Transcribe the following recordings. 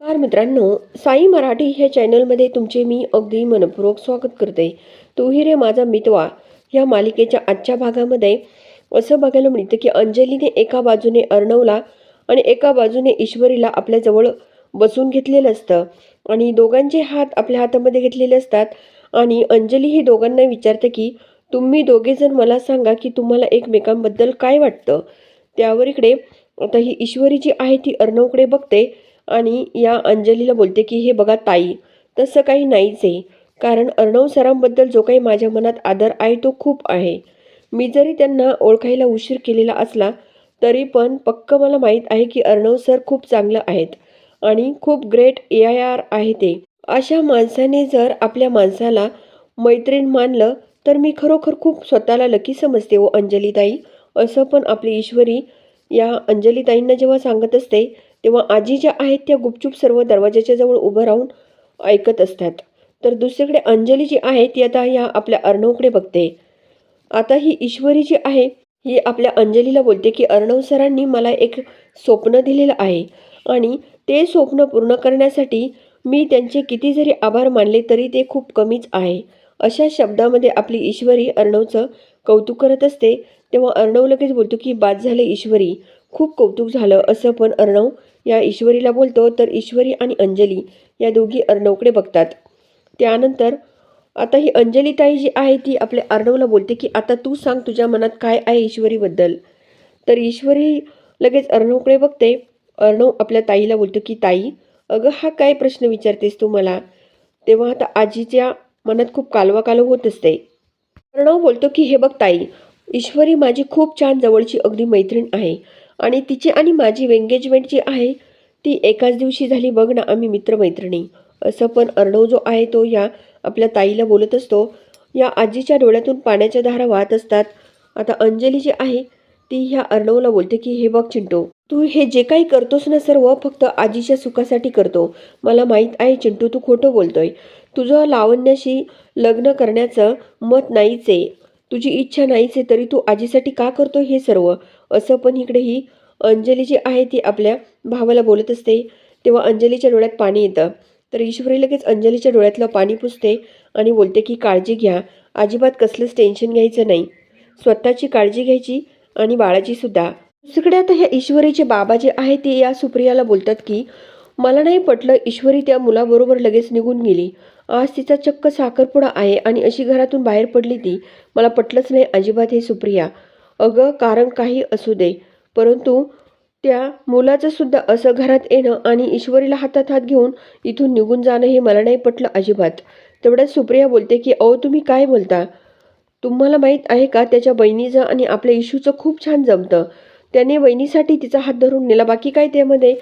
नमस्कार मित्रांनो साई मराठी ह्या चॅनलमध्ये तुमचे मी अगदी मनपूर्वक स्वागत करते. तू रे माझा मितवा ह्या मालिकेच्या आजच्या भागामध्ये असं बघायला मिळतं की अंजलीने एका बाजूने अर्णवला आणि एका बाजूने ईश्वरीला आपल्याजवळ बसून घेतलेलं असतं. आणि दोघांचे हात आपल्या हातामध्ये घेतलेले असतात. आणि अंजली ही दोघांना विचारते की तुम्ही दोघेजण मला सांगा की तुम्हाला एकमेकांबद्दल काय वाटतं? त्यावर इकडे आता ही ईश्वरी जी आहे ती अर्णवकडे बघते. आणि या अंजलीला बोलते की हे बघा ताई तसं काही नाहीच आहे. कारण अर्णव सरांबद्दल जो काही माझ्या मनात आदर आहे तो खूप आहे. मी जरी त्यांना ओळखायला उशीर केलेला असला तरी पण पक्क मला माहीत आहे की अर्णव सर खूप चांगलं आहेत आणि खूप ग्रेट ए आय आर आहे ते. अशा माणसाने जर आपल्या माणसाला मैत्रीण मानलं तर मी खरोखर खूप स्वतःला लकी समजते हो अंजलीताई. असं पण आपली ईश्वरी या अंजलीताईंना जेव्हा सांगत असते तेव्हा आजी ज्या आहेत त्या गुपचूप सर्व दरवाजाच्या जवळ उभं राहून ऐकत असतात. तर दुसरीकडे अंजली जी आहे ती आता या आपल्या अर्णवकडे बघते. आता ही ईश्वरी जी आहे ही आपल्या अंजलीला बोलते की अर्णव सरांनी मला एक स्वप्न दिलेलं आहे आणि ते स्वप्न पूर्ण करण्यासाठी मी त्यांचे किती जरी आभार मानले तरी ते खूप कमीच आहे. अशा शब्दामध्ये आपली ईश्वरी अर्णवचं कौतुक करत असते. तेव्हा अर्णव लगेच बोलतो की बाद झाले ईश्वरी खूप कौतुक झालं. असं पण अर्णव या ईश्वरीला बोलतो तर ईश्वरी आणि अंजली या दोघी अर्णवकडे बघतात. त्यानंतर आता ही अंजली ताई जी आहे ती आपल्या अर्णवला बोलते की आता तू सांग तुझ्या मनात काय आहे ईश्वरीबद्दल. तर ईश्वरी लगेच अर्णवकडे बघते. अर्णव आपल्या ताईला बोलतो की ताई अगं हा काय प्रश्न विचारतेस तू मला? तेव्हा आता आजीच्या मनात खूप कालवा कालव होत असते. अर्णव बोलतो की हे बघ ताई ईश्वरी माझी खूप छान जवळची अगदी मैत्रीण आहे. आणि तिची आणि माझी एंगेजमेंट जी आहे ती एकाच दिवशी झाली बघ ना आम्ही मित्रमैत्रिणी. असं पण अर्णव जो आहे तो या आपल्या ताईला बोलत असतो. या आजीच्या डोळ्यातून पाण्याच्या धारा वाहत असतात. आता अंजली जी आहे ती ह्या अर्णवला बोलते की हे बघ चिंटू तू हे जे काही करतोस ना सर्व फक्त आजीच्या सुखासाठी करतो. मला माहीत आहे चिंटू तू खोटं बोलतोय. तुझं लावण्याशी लग्न करण्याचं मत नाहीच आहे. तुझी इच्छा नाहीच आहे तरी तू आजीसाठी का करतो हे सर्व? असं पण इकडे ही अंजली जी आहे ती आपल्या भावाला बोलत असते. तेव्हा अंजलीच्या डोळ्यात पाणी येतं. तर ईश्वरी लगेच अंजलीच्या डोळ्यातलं पाणी पुसते आणि बोलते की काळजी घ्या. अजिबात कसलंच टेन्शन घ्यायचं नाही. स्वतःची काळजी घ्यायची आणि बाळाचीसुद्धा दुसरीकडे आता ह्या ईश्वरीचे बाबा जे आहे ते या सुप्रियाला बोलतात की मला नाही पटलं ईश्वरी त्या मुलाबरोबर लगेच निघून गेली. आज तिचा चक्क साखरपुडा आहे आणि अशी घरातून बाहेर पडली ती. मला पटलंच नाही अजिबात हे सुप्रिया. अगं कारण काही असू दे. परंतु त्या मुलाचं सुद्धा असं घरात येणं आणि ईश्वरीला हातात हात घेऊन इथून निघून जाणं हे मला नाही पटलं अजिबात. तेवढ्यात सुप्रिया बोलते की अहो तुम्ही काय बोलता? तुम्हाला माहीत आहे का त्याच्या बहिणीचं आणि आपल्या इशूचं खूप छान जमतं. त्याने बहिणीसाठी तिचा हात धरून नेला. बाकी काय त्यामध्ये?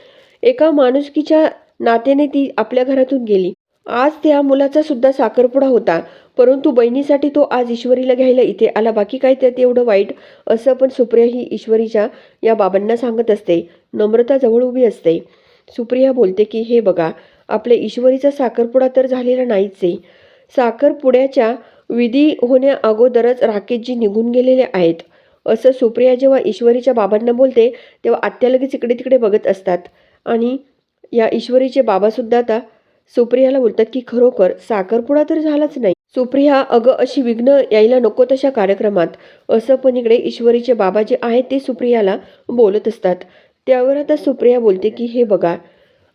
एका माणुसकीच्या नात्याने ती आपल्या घरातून गेली. आज त्या मुलाचा सुद्धा साखरपुडा होता. परंतु बहिणीसाठी तो आज ईश्वरीला घ्यायला इथे आला. बाकी काय त्यात एवढं वाईट असं पण सुप्रिया ही ईश्वरीच्या या बाबांना सांगत असते. नम्रता जवळ उभी असते. सुप्रिया बोलते की हे बघा आपल्या ईश्वरीचा साखरपुडा तर झालेला नाहीच आहे साखरपुड्याच्या विधी होण्या अगोदरच राकेशजी निघून गेलेले आहेत. असं सुप्रिया जेव्हा ईश्वरीच्या बाबांना बोलते तेव्हा आत्या लगेच इकडे तिकडे बघत असतात. आणि या ईश्वरीचे बाबासुद्धा आता सुप्रियाला बोलतात की खरोखर साखरपुडा तर झालाच नाही. सुप्रिया अगं अशी विघ्न यायला नको तशा कार्यक्रमात. असं पण इकडे ईश्वरीचे बाबा जे आहेत ते सुप्रियाला बोलत असतात. त्यावर आता सुप्रिया बोलते की हे बघा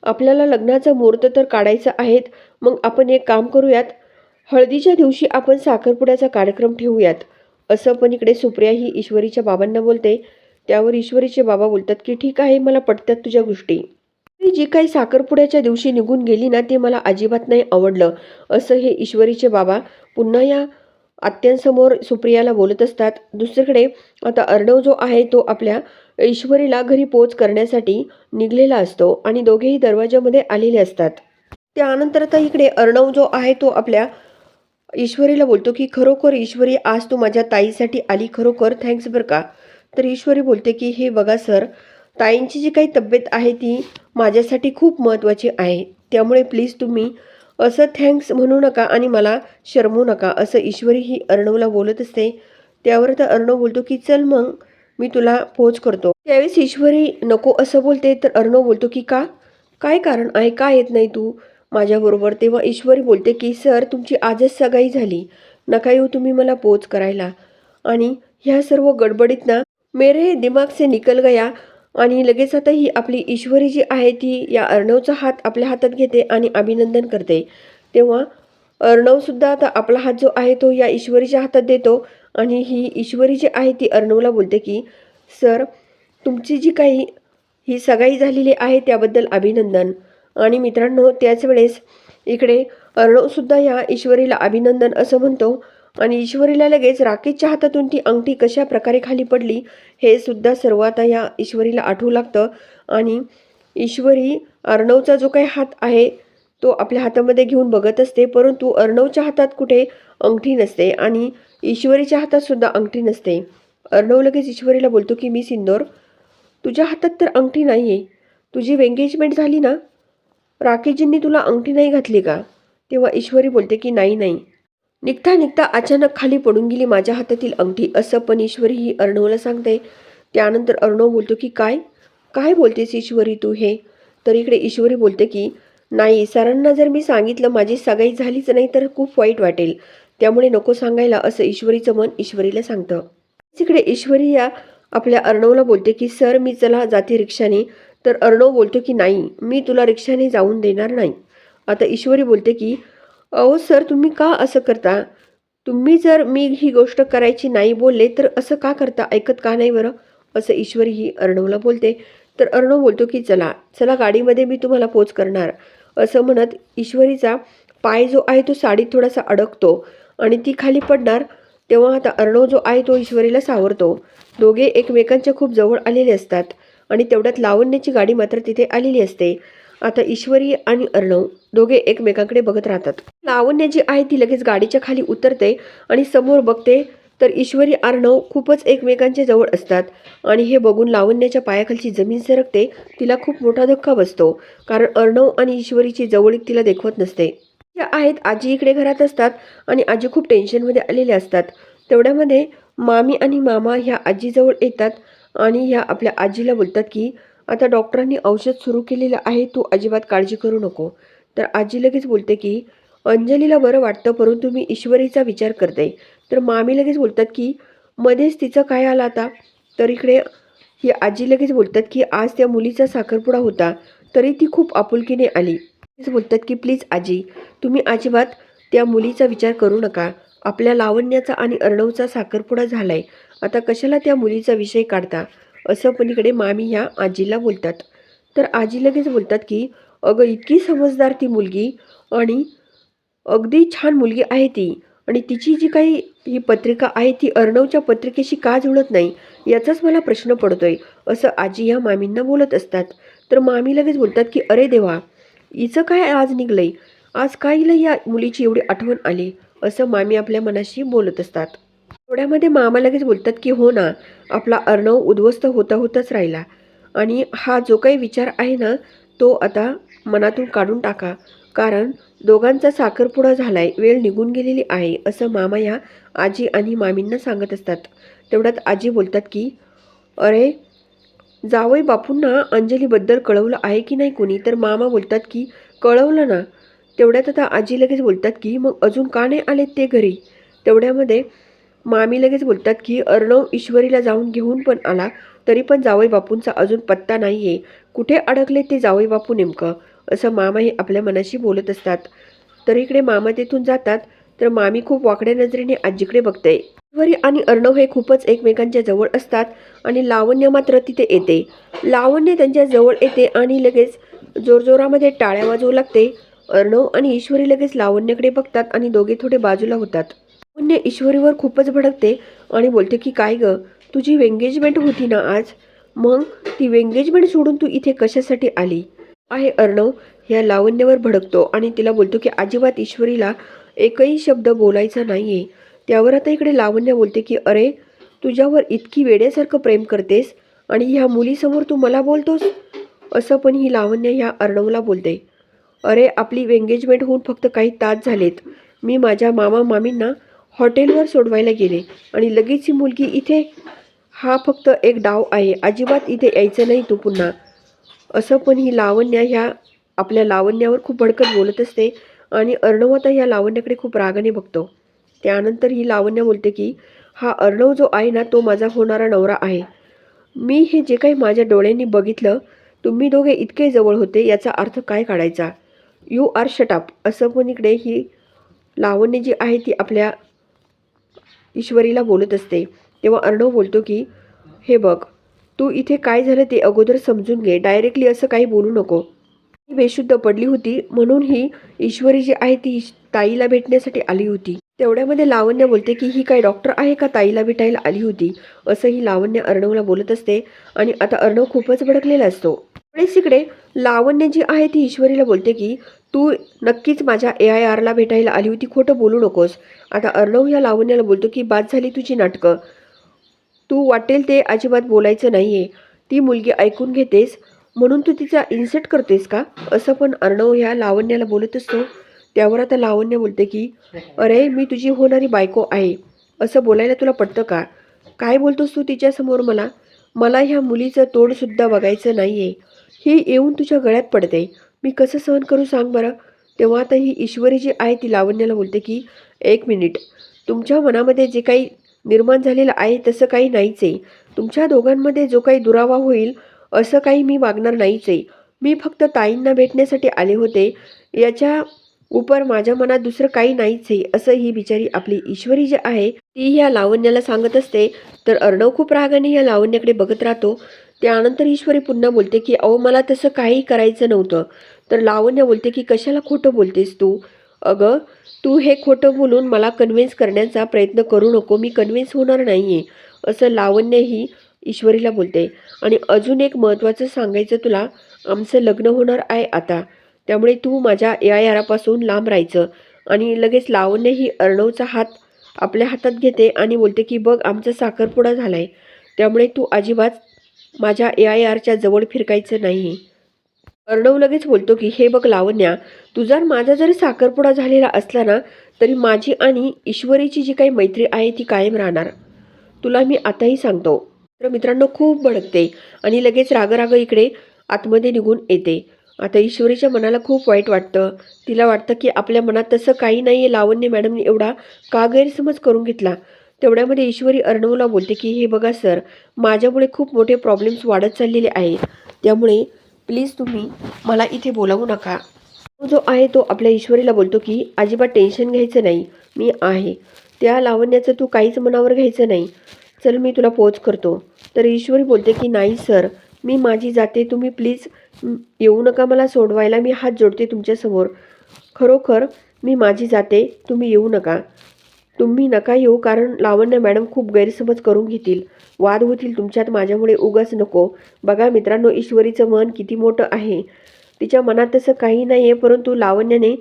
आपल्याला लग्नाचा मुहूर्त तर काढायचा आहेत. मग आपण एक काम करूयात. हळदीच्या दिवशी आपण साखरपुड्याचा कार्यक्रम ठेवूयात. असं पण इकडे सुप्रिया ही ईश्वरीच्या बाबांना बोलते. त्यावर ईश्वरीचे बाबा बोलतात की ठीक आहे मला पटतात तुझ्या गोष्टी. जी काही साखरपुड्याच्या दिवशी निघून गेली ना ते मला अजिबात नाही आवडलं. असं हे ईश्वरीचे बाबा पुन्हा या आत्यांसमोर सुप्रियाला बोलत असतात. दुसरीकडे आता अर्णव जो आहे तो आपल्या ईश्वरीला घरी पोच करण्यासाठी निघलेला असतो आणि दोघेही दरवाजामध्ये आलेले असतात. त्यानंतर आता इकडे अर्णव जो आहे तो आपल्या ईश्वरीला बोलतो की खरोखर ईश्वरी आज तू माझ्या ताईसाठी आली. खरोखर थँक्स बरं का. तर ईश्वरी बोलते की हे बघा सर ताईंची जी काही तब्येत आहे ती माझ्यासाठी खूप महत्त्वाची आहे. त्यामुळे प्लीज तुम्ही असं थँक्स म्हणू नका आणि मला शरमू नका. असं ईश्वरी ही अर्णवला बोलत असते. त्यावर तर अर्णव बोलतो की चल मग मी तुला पोच करतो. त्यावेळेस ईश्वरी नको असं बोलते तर अर्णव बोलतो की का? काय कारण आहे? का येत नाही तू? माझ्याबरोबर तेव्हा ईश्वरी बोलते की सर तुमची आजच सगाई झाली. नका येऊ तुम्ही मला पोच करायला. आणि ह्या सर्व गडबडीत ना मेरे दिमाग से निकल गया. आणि लगेच आता ही आपली ईश्वरी जी आहे ती या अर्णवचा हात आपल्या हातात घेते आणि अभिनंदन करते. तेव्हा अर्णवसुद्धा आता आपला हात जो आहे तो या ईश्वरीच्या हातात देतो आणि ही ईश्वरी जी आहे ती अर्णवला बोलते की सर तुमची जी काही ही सगाई झालेली आहे त्याबद्दल अभिनंदन. आणि मित्रांनो त्याच वेळेस इकडे अर्णवसुद्धा या ईश्वरीला अभिनंदन असं म्हणतो. आणि ईश्वरीला लगेच राकेशच्या हातातून ती अंगठी कशा प्रकारे खाली पडली हे सुद्धा सर्व आता या ईश्वरीला आठवू लागतं. आणि ईश्वरी अर्णवचा जो काही हात आहे तो आपल्या हातामध्ये घेऊन बघत असते परंतु अर्णवच्या हातात कुठे अंगठी नसते आणि ईश्वरीच्या हातात सुद्धा अंगठी नसते. अर्णव लगेच ईश्वरीला बोलतो की मी सिंदोर तुझ्या हातात तर अंगठी नाही आहे तुझी एंगेजमेंट झाली ना? राकेशजींनी तुला अंगठी नाही घातली का? तेव्हा ईश्वरी बोलते की नाही नाही. निघता निघता अचानक खाली पडून गेली माझ्या हातातील अंगठी. असं पण ईश्वरी ही अर्णवला सांगते. त्यानंतर अर्णव बोलतो की काय? काय बोलतेस ईश्वरी तू हे? तर इकडे ईश्वरी बोलते की नाही सरांना जर मी सांगितलं माझी सगाई झालीच नाही तर खूप वाईट वाटेल. त्यामुळे नको सांगायला असं ईश्वरीचं मन ईश्वरीला सांगतं. तिकडे ईश्वरी या आपल्या अर्णवला बोलते की सर मी चला जाते रिक्षाने. तर अर्णव बोलतो की नाही मी तुला रिक्षाने जाऊन देणार नाही. आता ईश्वरी बोलते की अहो सर तुम्ही का असं करता? तुम्ही जर मी ही गोष्ट करायची नाही बोलले तर असं का करता? ऐकत का नाही बरं? असं ईश्वरी ही अर्णवला बोलते. तर अर्णव बोलतो की चला चला गाडीमध्ये मी तुम्हाला पोच करणार. असं म्हणत ईश्वरीचा पाय जो आहे तो साडीत थोडासा अडकतो आणि ती खाली पडणार. तेव्हा आता अर्णव जो आहे तो ईश्वरीला सावरतो. दोघे एकमेकांच्या खूप जवळ आलेले असतात आणि तेवढ्यात लावण्याची गाडी मात्र तिथे आलेली असते. आता ईश्वरी आणि अर्णव दोघे एकमेकांकडे बघत राहतात. लावण्य जी आहे ती लगेच गाडीच्या खाली उतरते आणि समोर बघते तर ईश्वरी अर्णव खूपच एकमेकांच्या जवळ असतात. आणि हे बघून लावण्याच्या पायाखालची जमीन सरकते तिला खूप मोठा धक्का बसतो कारण अर्णव आणि ईश्वरीची जवळीक तिला देखवत नसते. त्या आहेत आजी इकडे घरात असतात आणि आजी खूप टेन्शनमध्ये आलेल्या असतात. तेवढ्यामध्ये मामी आणि मामा ह्या आजीजवळ येतात आणि ह्या आपल्या आजीला बोलतात की आता डॉक्टरांनी औषध सुरू केलेलं आहे तू अजिबात काळजी करू नको. तर आजी लगेच बोलते की अंजलीला बरं वाटतं परंतु मी ईश्वरीचा विचार करते. तर मामी लगेच बोलतात की मध्येच तिचं काय आलं आता? तर इकडे ही आजी लगेच बोलतात की आज त्या मुलीचा साखरपुडा होता तरी ती खूप आपुलकीने आली. बोलतात की प्लीज आजी तुम्ही अजिबात त्या मुलीचा विचार करू नका. आपल्या लावण्याचा आणि अर्णवचा साखरपुडा झालाय. आता कशाला त्या मुलीचा विषय काढता? असं पण इकडे मामी ह्या आजीला बोलतात. तर आजी लगेच बोलतात की अगं इतकी समजदार ती मुलगी आणि अगदी छान मुलगी आहे ती. आणि तिची जी काही ही पत्रिका आहे ती अर्णवच्या पत्रिकेशी का जुळत नाही याचाच मला प्रश्न पडतोय असं आजी या मामींना बोलत असतात. तर मामी लगेच बोलतात की अरे देवा हिचं काय आज निघलंय? आज काय हिला या मुलीची एवढी आठवण आली असं मामी आपल्या मनाशी बोलत असतात. थोड्यामध्ये मामा लगेच बोलतात की हो ना आपला अर्णव उद्ध्वस्त होता होताच राहिला. आणि हा जो काही विचार आहे ना तो आता मनातून काढून टाका. कारण दोघांचा साखरपुडा झालाय वेळ निघून गेलेली आहे असं मामा या आजी आणि मामींना सांगत असतात. तेवढ्यात आजी बोलतात की अरे जावई बापूंना अंजलीबद्दल कळवलं आहे की नाही कोणी? तर मामा बोलतात की कळवलं ना. तेवढ्यात आता आजी लगेच बोलतात की मग अजून का नाही आले ते घरी? तेवढ्यामध्ये मामी लगेच बोलतात की अर्णव ईश्वरीला जाऊन घेऊन पण आला तरी पण जावई बापूंचा अजून पत्ता नाही आहे कुठे अडकले ते जावई बापू नेमकं? असं मामा हे आपल्या मनाशी बोलत असतात. तर इकडे मामा तेथून जातात. तर मामी खूप वाकड्या नजरेने आजीकडे बघते. ईश्वरी आणि अर्णव हे खूपच एकमेकांच्या जवळ असतात आणि लावण्य मात्र तिथे येते. लावण्य त्यांच्या जवळ येते आणि लगेच जोरजोरामध्ये टाळ्या वाजवू लागते. अर्णव आणि ईश्वरी लगेच लावण्याकडे बघतात आणि दोघे थोडे बाजूला होतात. लावण्य ईश्वरीवर खूपच भडकते आणि बोलते की काय ग? तुझी एंगेजमेंट होती ना आज? मग ती एंगेजमेंट सोडून तू इथे कशासाठी आली? आहे अर्णव ह्या लावण्यावर भडकतो आणि तिला बोलतो की अजिबात ईश्वरीला एकही शब्द बोलायचा नाही आहे त्यावर आता इकडे लावण्य बोलते की अरे तुझ्यावर इतकी वेड्यासारखं प्रेम करतेस आणि ह्या मुलीसमोर तू मला बोलतोस? असं पण ही लावण्य ह्या अर्णवला बोलते. अरे आपली एंगेजमेंट होऊन फक्त काही तास झालेत. मी माझ्या मामा मामींना हॉटेलवर सोडवायला गेले आणि लगेच ही मुलगी इथे हा फक्त एक डाव आहे. अजिबात इथे यायचं नाही तू पुन्हा. असं पण ही लावण्या ह्या आपल्या लावण्यावर खूप भडकत बोलत असते आणि अर्णव आता ह्या लावण्याकडे खूप रागाने बघतो. त्यानंतर ही लावण्य बोलते की हा अर्णव जो आहे ना तो माझा होणारा नवरा आहे. मी हे जे काही माझ्या डोळ्यांनी बघितलं तुम्ही दोघे इतके जवळ होते याचा अर्थ काय काढायचा? यू आर शटअप असं पण इकडे ही लावण्य जी आहे ती आपल्या ईश्वरीला बोलत असते. तेव्हा अर्णव बोलतो की हे बघ तू इथे काय झालं ते अगोदर समजून घे. डायरेक्टली असं काही बोलू नको. ती बेशुद्ध पडली होती. म्हणून ही ईश्वरी जी आहे ती ताईला भेटण्यासाठी आली होती. तेवढ्यामध्ये लावण्य बोलते की ही काय डॉक्टर आहे का ताईला भेटायला आली होती? असं ही लावण्य अर्णवला बोलत असते. आणि आता अर्णव खूपच भडकलेला असतो. वेळेस इकडे लावण्य जी आहे ती ईश्वरीला बोलते की तू नक्कीच माझ्या ए आय आरला भेटायला आली होती. खोटं बोलू नकोस. आता अर्णव या लावण्याला बोलतो की बाद झाली तुझी नाटकं. तू वाटेल ते अजिबात बोलायचं नाही आहे ती मुलगी ऐकून घेतेस? म्हणून तू तिचा इन्सेट करतेस का? असं पण अर्णव ह्या लावण्याला बोलत असतो. त्यावर आता लावण्य बोलते की अरे मी तुझी होणारी बायको आहे. असं बोलायला तुला पटतं का? काय बोलतोस तू तिच्यासमोर मला? मला ह्या मुलीचं तोडसुद्धा बघायचं नाही आहे ही येऊन तुझ्या गळ्यात पडते. मी कसं सहन करू सांग बरं? तेव्हा आता ही ईश्वरी जी आहे ती लावण्याला बोलते की एक मिनिट. तुमच्या मनामध्ये जे काही निर्माण झालेलं आहे तसं काही नाहीच. आहे तुमच्या दोघांमध्ये जो काही दुरावा होईल असं काही मी वागणार नाहीच. आहे मी फक्त ताईंना भेटण्यासाठी आले होते. याच्या उपर माझ्या मनात दुसरं काही नाहीच आहे असं ही बिचारी आपली ईश्वरी जी आहे ती ह्या लावण्याला सांगत असते. तर अर्णव खूप रागाने ह्या लावण्याकडे बघत राहतो. त्यानंतर ईश्वरी पुन्हा बोलते की अहो मला तसं काही करायचं नव्हतं. तर लावण्य बोलते की कशाला खोटं बोलतेस तू? अगं तू हे खोटं बोलून मला कन्व्हिन्स करण्याचा प्रयत्न करू नको. मी कन्व्हिन्स होणार नाही आहे असं लावण्यही ईश्वरीला बोलते. आणि अजून एक महत्त्वाचं सांगायचं तुला आमचं लग्न होणार आहे आता. त्यामुळे तू माझ्या या यारापासून लांब राहायचं. आणि लगेच लावण्यही अर्णवचा हात आपल्या हातात घेते आणि बोलते की बघ आमचा साखरपुडा झाला आहे त्यामुळे तू अजिबात माझ्या ए आय आरच्या जवळ फिरकायचं नाही अर्णव लगेच बोलतो की हे बघ लावण्या तुझा माझा जरी साखरपुडा झालेला असला ना तरी माझी आणि ईश्वरीची जी काही मैत्री आहे ती कायम राहणार. तुला मी आताही सांगतो. तर मित्रांनो खूप भडकते आणि लगेच रागराग इकडे आतमध्ये निघून येते. आता ईश्वरीच्या मनाला खूप वाईट वाटतं. तिला वाटतं की आपल्या मनात तसं काही नाही आहे लावण्य मॅडमने एवढा का गैरसमज करून घेतला? तेवढ्यामध्ये ईश्वरी अर्णवला बोलते की हे बघा सर माझ्यामुळे खूप मोठे प्रॉब्लेम्स वाढत चाललेले आहेत. त्यामुळे प्लीज तुम्ही मला इथे बोलावू नका. तो जो आहे तो आपल्या ईश्वरीला बोलतो की अजिबात टेन्शन घ्यायचं नाही मी आहे. त्या लावण्याचं तू काहीच मनावर घ्यायचं नाही. चल मी तुला पोच करतो. तर ईश्वरी बोलते की नाही सर मी माझी जाते. तुम्ही प्लीज येऊ नका मला सोडवायला. मी हात जोडते तुमच्यासमोर. खरोखर मी माझी जाते. तुम्ही येऊ नका. तुम्ही नका येऊ कारण लावण्य मॅडम खूप गैरसमज करून घेतील. वाद होतील तुमच्यात माझ्यामुळे उगाच नको. बघा मित्रांनो ईश्वरीचं मन किती मोठं आहे. तिच्या मनात तसं काही नाही आहे परंतु लावण्याने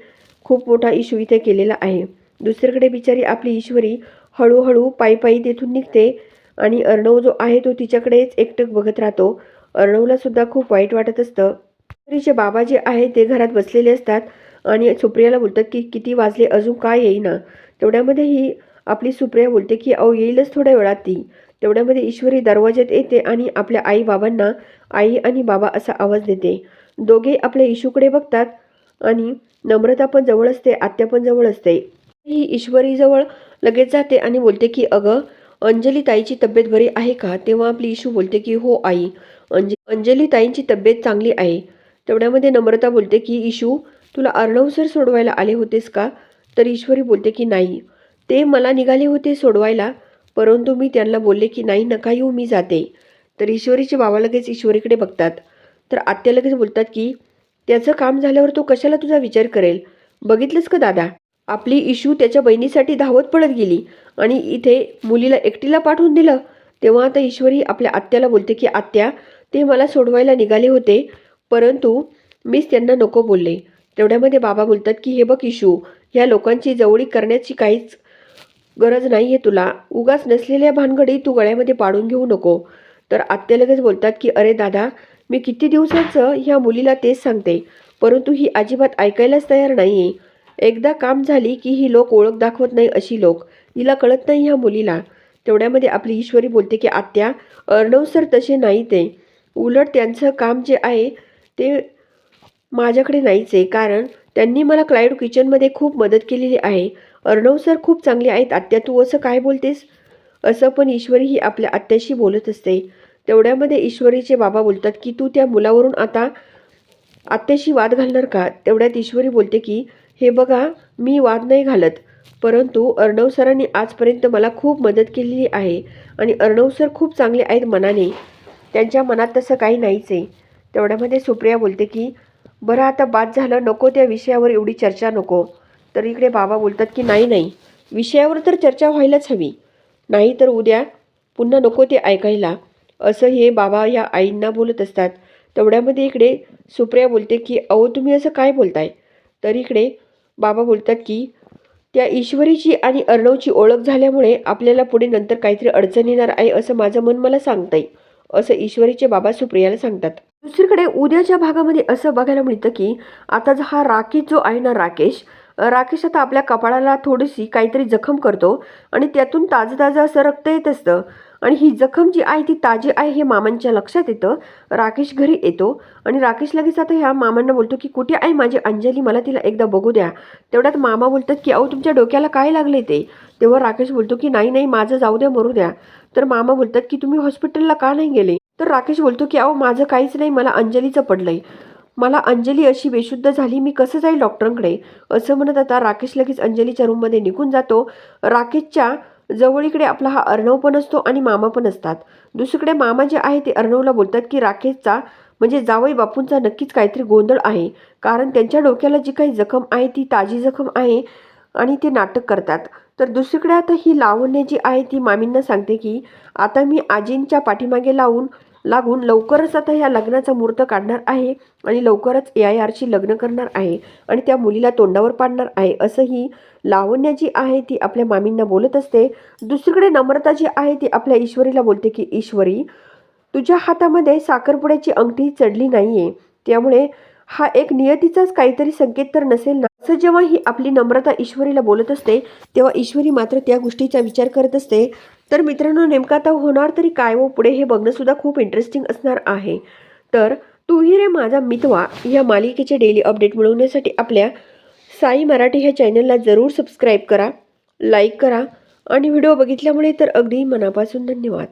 खूप मोठा इशू इथे केलेला आहे. दुसरीकडे बिचारी आपली ईश्वरी हळूहळू पायी पायी तेथून निघते आणि अर्णव जो आहे तो तिच्याकडेच एकटक बघत राहतो. अर्णवला सुद्धा खूप वाईट वाटत असतं. ईश्वरीचे बाबा जे आहे ते घरात बसलेले असतात आणि सुप्रियाला बोलतात की किती वाजले अजून काय येईना? तेवढ्यामध्ये ही आपली सुप्रिया बोलते की अहो येईलच थोड्या वेळात ती. तेवढ्यामध्ये ईश्वरी दरवाज्यात येते आणि आपल्या आई बाबांना आई आणि बाबा असा आवाज देते. दोघे आपल्या इशूकडे बघतात आणि नम्रता पण जवळ असते आत्या पण जवळ असते. ही ईश्वरीजवळ लगेच जाते आणि बोलते की अगं अंजली ताईची तब्येत बरी आहे का? तेव्हा आपली इशू बोलते की हो आई. अंज अंजली ताईंची तब्येत चांगली आहे. तेवढ्यामध्ये नम्रता बोलते की इशू तुला अर्णव सर सोडवायला आले होतेस का? तर ईश्वरी बोलते की नाही. ते मला निघाले होते सोडवायला परंतु मी त्यांना बोलले की नाही नका येऊ मी जाते. तर ईश्वरीचे बाबा लगेच ईश्वरीकडे बघतात. तर आत्या लगेच बोलतात की त्याचं काम झाल्यावर तो कशाला तुझा विचार करेल? बघितलंस का दादा? आपली इशू त्याच्या बहिणीसाठी धावत पडत गेली आणि इथे मुलीला एकटीला पाठवून दिलं. तेव्हा आता ईश्वरी आपल्या आत्याला बोलते की आत्या ते मला सोडवायला निघाले होते परंतु मीच त्यांना नको बोलले. तेवढ्यामध्ये बाबा बोलतात की हे बघ इशू ह्या लोकांची जवळी करण्याची काहीच गरज नाही आहे तुला. उगाच नसलेल्या भानगडी तू गळ्यामध्ये पाडून घेऊ नको. तर आत्या लगेच बोलतात की अरे दादा मी किती दिवसाचं ह्या मुलीला तेच सांगते परंतु ही अजिबात ऐकायलाच तयार नाही आहे एकदा काम झाली की ही लोक ओळख दाखवत नाही अशी लोक. हिला कळत नाही ह्या मुलीला. तेवढ्यामध्ये आपली ईश्वरी बोलते की आत्या अर्णव सर तसे नाही ते. उलट त्यांचं काम जे आहे ते माझ्याकडे नाहीच आहे. कारण त्यांनी मला क्लाउड किचनमध्ये खूप मदत केलेली आहे. अर्णव सर खूप चांगले आहेत. आत्या तू असं काय बोलतेस? असं पण ईश्वरी ही आपल्या आत्याशी बोलत असते. तेवढ्यामध्ये ईश्वरीचे बाबा बोलतात की तू त्या मुलावरून आता आत्याशी वाद घालणार का? तेवढ्यात ईश्वरी बोलते की हे बघा मी वाद नाही घालत. परंतु अर्णव सरांनी आजपर्यंत मला खूप मदत केलेली आहे आणि अर्णव सर खूप चांगले आहेत मनाने. त्यांच्या मनात तसं काही नाहीच आहे. तेवढ्यामध्ये सुप्रिया बोलते की बरं आता बाद झालं नको त्या विषयावर एवढी चर्चा नको. तर इकडे बाबा बोलतात की नाही नाही विषयावर तर चर्चा व्हायलाच हवी. नाही तर उद्या पुन्हा नको ते ऐकायला. असं हे बाबा या आईंना बोलत असतात. तेवढ्यामध्ये इकडे सुप्रिया बोलते की अहो तुम्ही असं काय बोलताय? तर इकडे बाबा बोलतात की त्या ईश्वरीची आणि अर्णवची ओळख झाल्यामुळे आपल्याला पुढे नंतर काहीतरी अडचण येणार आहे असं माझं मन मला सांगतंय. असं ईश्वरीचे बाबा सुप्रियाला सांगतात. दुसरीकडे उद्याच्या भागामध्ये असं बघायला मिळतं की आता जो हा राकेश जो आहे ना राकेश राकेश आता आपल्या कपाळाला थोडीशी काहीतरी जखम करतो आणि त्यातून ताजं ताजं असं रक्त येत असतं. आणि ही जखम जी आहे ती ताजी आहे हे मामांच्या लक्षात येतं. राकेश घरी येतो आणि राकेश लगेच आता ह्या मामांना बोलतो की कुठे आहे माझी अंजली? मला तिला एकदा बघू द्या. तेवढ्यात मामा बोलतात की अहो तुमच्या डोक्याला काय लागले ते? तेव्हा राकेश बोलतो की नाही नाही माझं जाऊ द्या मरू द्या. तर मामा बोलतात की तुम्ही हॉस्पिटलला का नाही गेले? तर राकेश बोलतो की अहो माझं काहीच नाही मला अंजलीचं पडलंय. मला अंजली अशी बेशुद्ध झाली मी कसं जाईल डॉक्टरांकडे? असं म्हणत आता राकेश लगेच अंजलीच्या रूममध्ये निघून जातो. राकेशच्या जवळीकडे आपला हा अर्णव पण असतो आणि मामा पण असतात. दुसरीकडे मामा जे आहे ते अर्णवला बोलतात की राकेशचा म्हणजे जावई बापूंचा नक्कीच काहीतरी गोंधळ आहे. कारण त्यांच्या डोक्याला जी काही जखम आहे ती ताजी जखम आहे आणि ते नाटक करतात. तर दुसरीकडे आता ही लावण्य जी आहे ती मामींना सांगते की आता मी आजींच्या पाठीमागे लावून लागून लवकरच आता ह्या लग्नाचा मुहूर्त काढणार आहे आणि लवकरच ए आय आरची लग्न करणार आहे आणि त्या मुलीला तोंडावर पाडणार आहे. असं ही जी आहे ती आपल्या मामींना बोलत असते. दुसरीकडे नम्रता जी आहे ती आपल्या ईश्वरीला बोलते की ईश्वरी तुझ्या हातामध्ये साखरपुड्याची अंगठी चढली नाहीये. त्यामुळे हा एक नियतीचाच काहीतरी संकेत तर नसेल ना? असं जेव्हा ही आपली नम्रता ईश्वरीला बोलत असते तेव्हा ईश्वरी मात्र त्या गोष्टीचा विचार करत असते. तर मित्रांनो नेमकं आता होणार तरी काय व पुढे हे बघणंसुद्धा खूप इंटरेस्टिंग असणार आहे. तर तूही रे माझा मितवा या मालिकेचे डेली अपडेट मिळवण्यासाठी आपल्या साई मराठी ह्या चॅनलला जरूर सबस्क्राईब करा लाईक करा आणि व्हिडिओ बघितल्यामुळे तर अगदी मनापासून धन्यवाद.